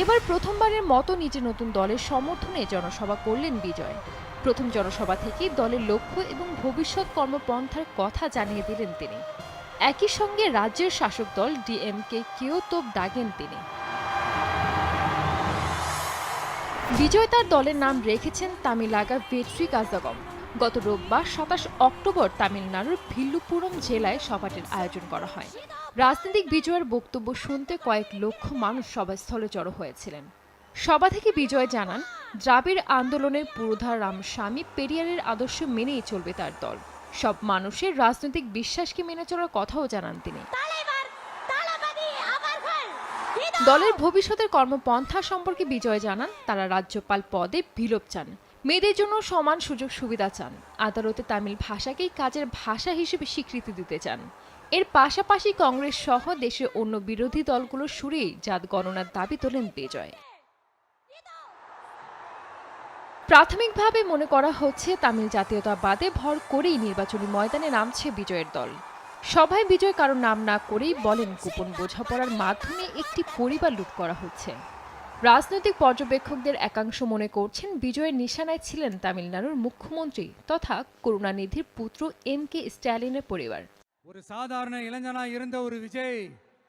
এবার প্রথমবারের মতো নিজের নতুন দলের সমর্থনে জনসভা করলেন বিজয়। প্রথম জনসভা থেকেই দলের লক্ষ্য এবং ভবিষ্যৎ কর্মপন্থার কথা জানিয়ে দিলেন তিনি। একই সঙ্গে রাজ্যের শাসক দল ডিএমকে কেও তোপ দাগেন তিনি। বিজয় তার দলের নাম রেখেছেন তামিলাগা ভেট্রি কাজাগম গত রোববার সাতাশ অক্টোবর তামিলনাড়ুর ভিল্লুপুরম জেলায় সভাটির আয়োজন করা হয়। রাজনৈতিক বিজয়ের বক্তব্য শুনতে কয়েক লক্ষ মানুষ সভাস্থলে জড়ো হয়েছিলেন। সভা থেকে বিজয় জানান, দ্রাবিড় আন্দোলনের পুরোধা রামস্বামী পেরিয়ারের আদর্শ মেনেই চলবে তার দল। সব মানুষের রাজনৈতিক বিশ্বাসকে মেনে চলার কথাও জানান তিনি। দলের ভবিষ্যতের কর্মপন্থা সম্পর্কে বিজয় জানান, তারা রাজ্যপাল পদে বিলোপ চান, মেয়েদের জন্য সমান সুযোগ সুবিধা চান, আদালতে তামিল ভাষাকেই কাজের ভাষা হিসেবে স্বীকৃতি দিতে চান। এর পাশাপাশি কংগ্রেস সহ দেশের অন্য বিরোধী দলগুলোর সুরেই জাত গণনার দাবি তোলেন বিজয়। প্রাথমিকভাবে মনে করা হচ্ছে, তামিল জাতীয়তাবাদে ভর করেই নির্বাচনী ময়দানে নামছে বিজয়ের দল। সভায় বিজয় কারও নাম না করেই বলেন, গোপন বোঝাপড়ার মাধ্যমে একটি পরিবার লুট করা হচ্ছে। রাজনৈতিক পর্যবেক্ষকদের একাংশ মনে করছেন, বিজয়ের নিশানায় ছিলেন তামিলনাড়ুর মুখ্যমন্ত্রী তথা করুণানিধির পুত্র এম কে স্ট্যালিনের পরিবার। ஒரு சாதாரண இளைஞனா இருந்த ஒரு விஜய்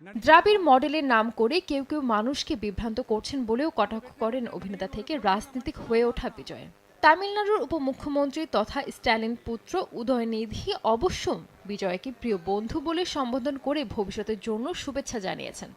நடி- দ্রাবিড় মডেলের নাম করে কেউ কেউ মানুষকে বিভ্রান্ত করছেন বলেও কটাক্ষ করেন অভিনেতা থেকে রাজনীতিক হয়ে ওঠা বিজয় তামিলনাড়ুর উপমুখ্যমন্ত্রী তথা স্ট্যালিন পুত্র উদয়নিধি অবশ্য বিজয়কে প্রিয় বন্ধু বলে সম্বোধন করে ভবিষ্যতের জন্য শুভেচ্ছা জানিয়েছেন